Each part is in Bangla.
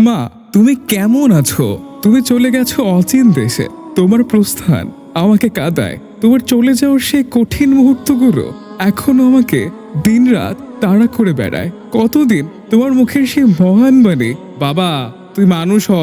মা, তুমি কেমন আছো? তুমি চলে গেছো অচিন দেশে। তোমার প্রস্থান আমাকে কাদায়। তোমার চলে যাওয়ার সেই কঠিন মুহূর্তগুলো এখনও আমাকে দিনরাত তাড়া করে বেড়ায়। কতদিন তোমার মুখের সেই মহান বাণী, বাবা, তুই মানুষ হ।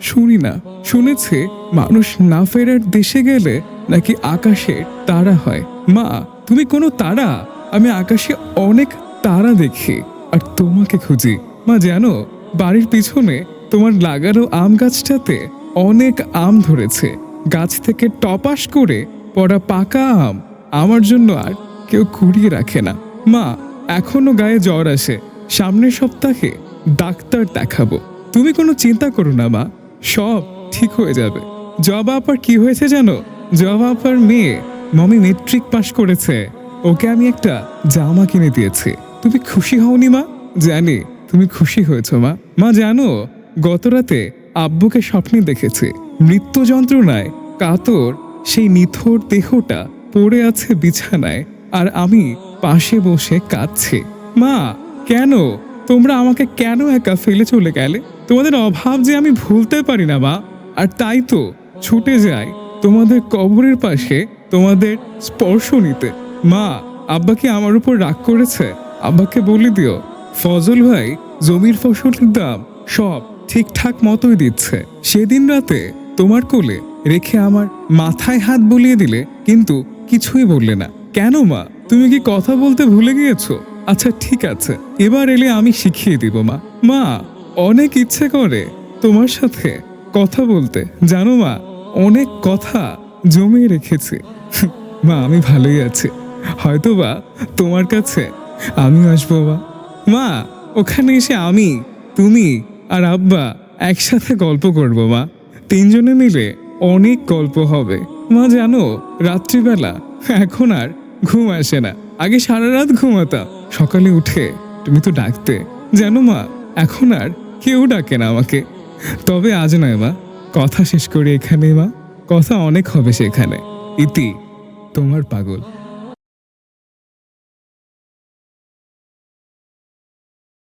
শুনি না। শুনেছে মানুষ না ফেরার দেশে গেলে নাকি আকাশে তারা হয়। মা, তুমি কোনো তারা আমি আকাশে অনেক তারা দেখি, আর তোমাকে খুঁজি। মা, জানো বাড়ির পিছনে তোমার লাগানো আম গাছটাতে অনেক আম ধরেছে। গাছ থেকে টপাস করে পড়া পাকা আম আমার জন্য আর কেউ কুড়িয়ে রাখে না। মা, এখনও গায়ে জ্বর আসে। সামনের সপ্তাহে ডাক্তার দেখাবো। তুমি কোনো চিন্তা করো না, মা। সব ঠিক হয়ে যাবে। জবা আপার কি হয়েছে জানো? জবা আপার মেয়ে মমি মেট্রিক পাশ করেছে। ওকে আমি একটা জামা কিনে দিয়েছি। তুমি খুশি হওনি, মা? জানি। তুমি খুশি হয়েছো, মা। মা, জানো গত রাতে আব্বুকে স্বপ্নে দেখেছি। মৃত্যু যন্ত্রণায় কাতর, সেই নিথর দেহটা পড়ে আছে বিছানায় আর আমি পাশে বসে কাঁদছি। মা, কেন? তোমরা আমাকে কেন একা ফেলে চলে গেলে? তোমাদের অভাব যে আমি ভুলতে পারি না, মা। আর তাই তো ছুটে যাই তোমাদের কবরের পাশে তোমাদের স্পর্শ নিতে। মা, আব্বা কি আমার উপর রাগ করেছে? আব্বাকে বলে দিও। ফজল ভাই জমির ফসলের দাম সব ঠিকঠাক মতোই দিচ্ছে। সেদিন রাতে তোমার কোলে রেখে আমার মাথায় হাত বুলিয়ে দিলে কিন্তু কিছুই বললে না। কেন মা? তুমি কি কথা বলতে ভুলে গিয়েছো? আচ্ছা ঠিক আছে। এবার এলে আমি শিখিয়ে দিব মা। মা, অনেক ইচ্ছে করে তোমার সাথে কথা বলতে। জানো মা, অনেক কথা জমিয়ে রেখেছি। মা, আমি ভালোই আছি। হয়তোবা তোমার কাছে আমিও আসব মা। মা, ওখানে এসে আমি, তুমি আর আব্বা একসাথে গল্প করব, মা। তিনজনে মিলে অনেক গল্প হবে। মা, জানো, রাত্রিবেলা এখন আর ঘুম আসে না। আগে সারা রাত ঘুমাতাম সকালে উঠে তুমি তো ডাকতে। জানো, মা, এখন আর কেউ ডাকে না আমাকে। তবে আজ নয়, মা। কথা শেষ করি এখানে মা। কথা অনেক হবে সেখানে। ইতি, তোমার পাগল।